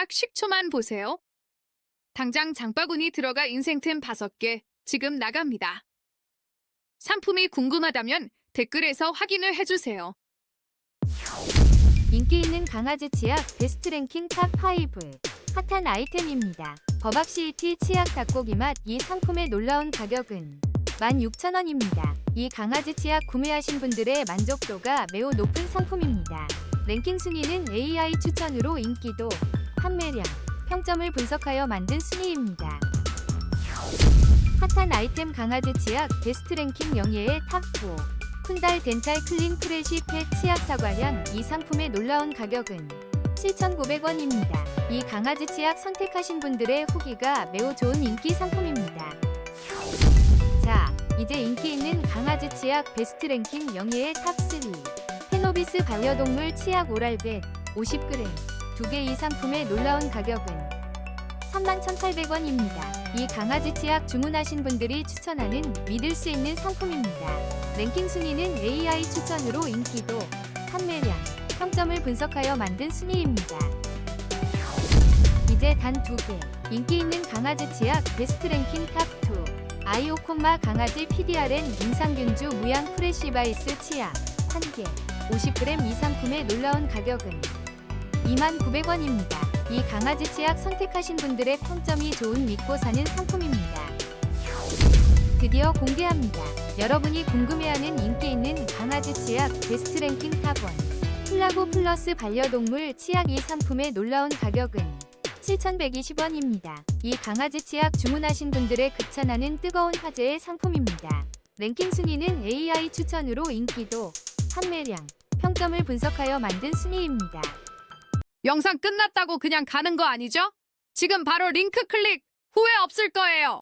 치약 식초만 보세요. 당장 장바구니 들어가 인생템 5개 지금 나갑니다. 상품이 궁금하다면 댓글에서 확인을 해주세요. 인기 있는 강아지 치약 베스트 랭킹 탑5 핫한 아이템입니다. 버박 CET 치약 닭고기 맛 이 상품의 놀라운 가격은 16,000원입니다. 이 강아지 치약 구매하신 분들의 만족도가 매우 높은 상품입니다. 랭킹 순위는 AI 추천으로 인기도, 판매량, 평점을 분석하여 만든 순위입니다. 핫한 아이템 강아지 치약 베스트 랭킹 영예의 탑4 쿤달 덴탈 클린 프레시 펫 치약 사과향 이 상품의 놀라운 가격은 7,900원입니다. 이 강아지 치약 선택하신 분들의 후기가 매우 좋은 인기 상품입니다. 자, 이제 인기 있는 강아지 치약 베스트 랭킹 영예의 탑3 페노비스 반려동물 치약 오랄벳 50g 2개 이 상품의 놀라운 가격은 31,800원입니다. 이 강아지 치약 주문하신 분들이 추천하는 믿을 수 있는 상품입니다. 랭킹 순위는 AI 추천으로 인기도, 판매량, 평점을 분석하여 만든 순위입니다. 이제 단 두 개. 인기 있는 강아지 치약 베스트 랭킹 탑2. 아이오콤마 강아지 PDRN 임상균주 무양 프레시바이스 치약 1개. 50g 이 상품의 놀라운 가격은 29,900원입니다. 이 강아지 치약 선택하신 분들의 평점이 좋은 믿고 사는 상품입니다. 드디어 공개합니다. 여러분이 궁금해하는 인기 있는 강아지 치약 베스트 랭킹 탑1 플라고 플러스 반려동물 치약 이 상품의 놀라운 가격은 7,120원입니다. 이 강아지 치약 주문하신 분들의 극찬하는 뜨거운 화제의 상품입니다. 랭킹 순위는 AI 추천으로 인기도, 판매량, 평점을 분석하여 만든 순위입니다. 영상 끝났다고 그냥 가는 거 아니죠? 지금 바로 링크 클릭 후회 없을 거예요.